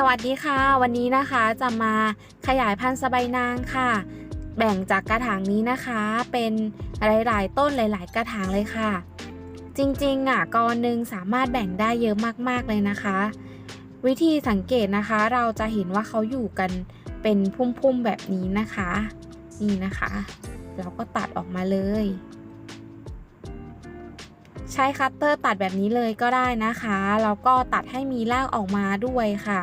สวัสดีค่ะ วันนี้นะคะจะมาขยายพันธุ์สะใบายนางค่ะ แบ่งจากกระถางนี้นะคะ เป็นหลาย ๆ ต้นหลาย ๆ กระถางเลยค่ะ จริงๆอะกอหนึ่งสามารถแบ่งได้เยอะมากๆเลยนะคะ วิธีสังเกตนะคะ เราจะเห็นว่าเขาอยู่กันเป็นพุ่ม ๆ แบบนี้นะคะ นี่นะคะ เราก็ตัดออกมาเลย ใช้คัตเตอร์ตัดแบบนี้เลยก็ได้นะคะแล้วก็ตัดให้มีรากออกมาด้วยค่ะ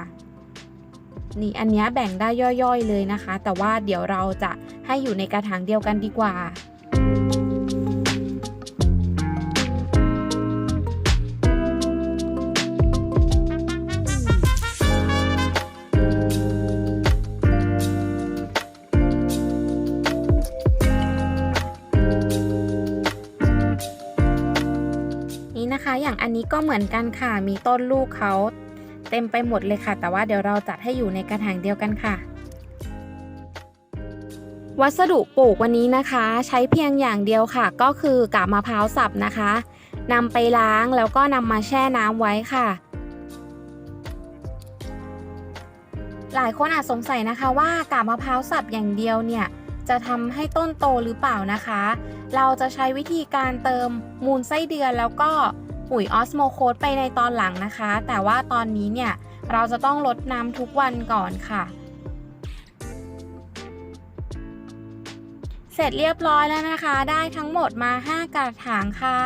นี่อันนี้แบ่งได้ย่อยๆเลยนะคะ แต่ว่าเดี๋ยวเราจะให้อยู่ในกระถางเดียวกันดีกว่านี่นะคะอย่างอันนี้ก็เหมือนกันค่ะ มีต้นลูกเขา เต็มไปหมดเลยค่ะ แต่ว่าเดี๋ยวเราจัดให้อยู่ในกระถางเดียวกันค่ะ วัสดุปลูกวันนี้นะคะ ใช้เพียงอย่างเดียวค่ะ ก็คือกาบมะพร้าวสับนะคะนำไปล้างแล้วก็นำมาแช่น้ำไว้ค่ะ หลายคนอาจสงสัยนะคะว่ากาบมะพร้าวสับอย่างเดียวเนี่ยจะทำให้ต้นโตหรือเปล่านะคะ เราจะใช้วิธีการเติมมูลไส้เดือนแล้วก็ ปุ๋ยออสโมโคสไปในตอนหลังนะคะ แต่ว่าตอนนี้เนี่ยเราจะต้องลดน้ำทุกวันก่อนค่ะ เสร็จเรียบร้อยแล้วนะคะ ได้ทั้งหมดมา 5 กระถางค่ะ